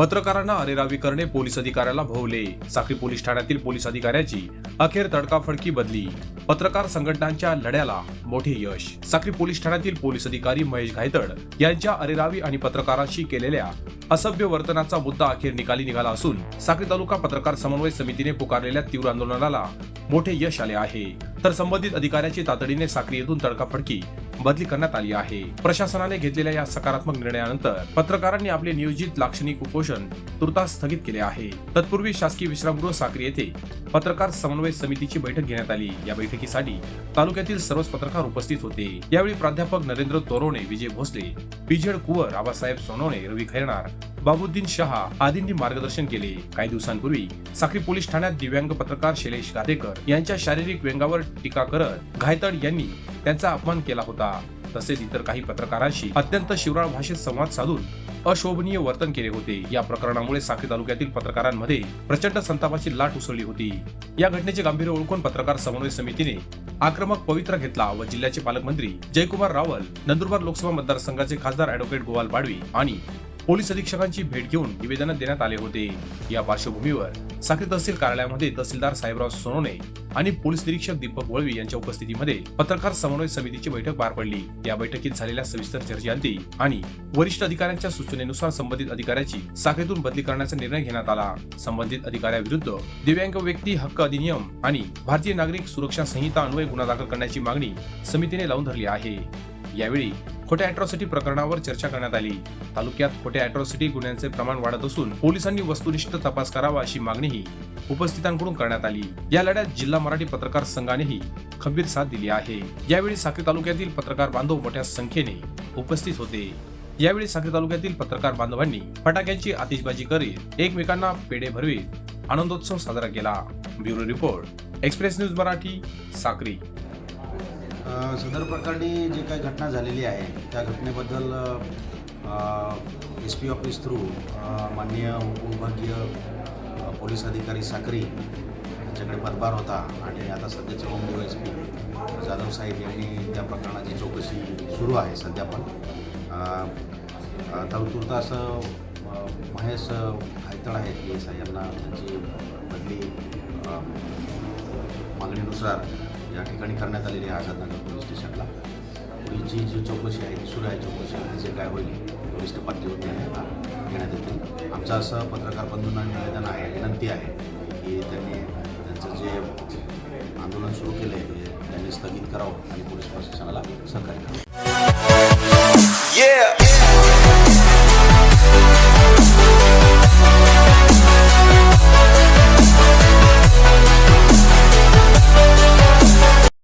पत्रकारांना अरेरावी करणे पोलीस अधिकाऱ्याला भोवले. साखळी पोलीस ठाण्यातील पोलीस अधिकाऱ्याची अखेर तडकाफडकी बदली. पत्रकार संघटनांच्या लढ्याला मोठे यश. साखळी पोलीस ठाण्यातील पोलीस अधिकारी महेश घायतड यांच्या अरेरावी आणि पत्रकारांशी केलेल्या असभ्य वर्तनाचा मुद्दा अखेर निकाली निघाला असून साखळी तालुका पत्रकार समन्वय समितीने पुकारलेल्या तीव्र आंदोलनाला मोठे यश आले आहे. तर संबंधित अधिकाऱ्याची तातडीने साखळी येथून तडकाफडकी बदली करण्यात आली आहे. प्रशासनाने घेतलेल्या या सकारात्मक निर्णयानंतर पत्रकारांनी आपले नियोजित लाक्षणिक उपोषण तुर्तास स्थगित केले आहे. तत्पूर्वी शासकीय विश्रामगृह साक्री येथे पत्रकार समन्वय समितीची बैठक घेण्यात आली. या बैठकीसाठी तालुक्यातील सर्वच पत्रकार उपस्थित होते. यावेळी प्राध्यापक नरेंद्र तोरोणे विजय भोसले पिझेड कुवर आबासाहेब सोनवणे रवी खैरणार बाबुद्दीन शहा आदींनी मार्गदर्शन केले. काही दिवसांपूर्वी साखरी पोलीस ठाण्यात दिव्यांग पत्रकार शैलेश गादेकर यांच्या शारीरिक व्यंगावर टीका करत घायतड यांनी त्यांचा अपमान केला होता. तसेच इतर काही पत्रकारांशी अत्यंत शिवराळ भाषेत संवाद साधून अशोभनीय वर्तन केले होते. या प्रकरणामुळे साखरी तालुक्यातील पत्रकारांमध्ये प्रचंड संतापाची लाट उसळली होती. या घटनेचे गांभीर्य ओळखून पत्रकार समन्वय समितीने आक्रमक पवित्रा घेतला व जिल्ह्याचे पालकमंत्री जयकुमार रावल नंदुरबार लोकसभा मतदारसंघाचे खासदार अॅडव्होकेट गोवाल बाडवी आणि पोलीस अधीक्षकांची भेट घेऊन निवेदन देण्यात आले होते. या पार्श्वभूमीवर साखरी तहसील कार्यालयामध्ये तहसीलदार साहेबराव सोनवणे आणि पोलीस निरीक्षक दीपक वळवी यांच्या उपस्थितीमध्ये पत्रकार समन्वय समितीची बैठक पार पडली. या बैठकीत झालेल्या सविस्तर चर्चेअंती आणि वरिष्ठ अधिकाऱ्यांच्या सूचनेनुसार संबंधित अधिकाऱ्याची साखरेतून बदली करण्याचा निर्णय घेण्यात आला. संबंधित अधिकाऱ्याविरुद्ध दिव्यांग व्यक्ती हक्क अधिनियम आणि भारतीय नागरिक सुरक्षा संहिता अन्वय गुन्हा दाखल करण्याची मागणी समितीने लावून धरली आहे. यावेळी खोट्या अॅट्रॉसिटी प्रकरणावर चर्चा करण्यात आली. तालुक्यात खोट्या अॅट्रॉसिटी गुन्ह्यांचे प्रमाण वाढत असून पोलिसांनी वस्तुनिष्ठ तपास करावा अशी मागणीही उपस्थितांकडून करण्यात आली. या लढ्यात जिल्हा मराठी पत्रकार संघानेही खंबीर साथ दिली आहे. यावेळी साखरी तालुक्यातील पत्रकार बांधव मोठ्या संख्येने उपस्थित होते. यावेळी साखरी तालुक्यातील पत्रकार बांधवांनी फटाक्यांची आतिषबाजी करीत एकमेकांना पेढे भरवीत आनंदोत्सव साजरा केला. Bureau report express news Marathi Sakri. सदर प्रकरणी जी काही घटना झालेली आहे त्या घटनेबद्दल एस पी ऑफिस थ्रू माननीय उपविभागीय पोलीस अधिकारी साक्री यांच्याकडे पदभार होता आणि आता सध्याचे home D S P Jadhav साहेब यांनी त्या प्रकरणाची चौकशी सुरू आहे सध्या पण. अ, तात्पुरतं असं महेश हायतळ आहेत की यांना त्यांची बदली मागणीनुसार या ठिकाणी करण्यात आलेली आहे आझादनगर पोलीस स्टेशनला. पुढील जी जी चौकशी आहे सुरू आहे चौकशीमध्ये जे काय होईल पोलीस पातळीवर निर्णय घेण्यात येतील. आमचं असं पत्रकार बंधूंना निवेदन आहे विनंती आहे की त्यांनी त्यांचं जे आंदोलन सुरू केलं आहे ते त्यांनी स्थगित करावं आणि पोलीस प्रशासनाला सहकार्य करावं.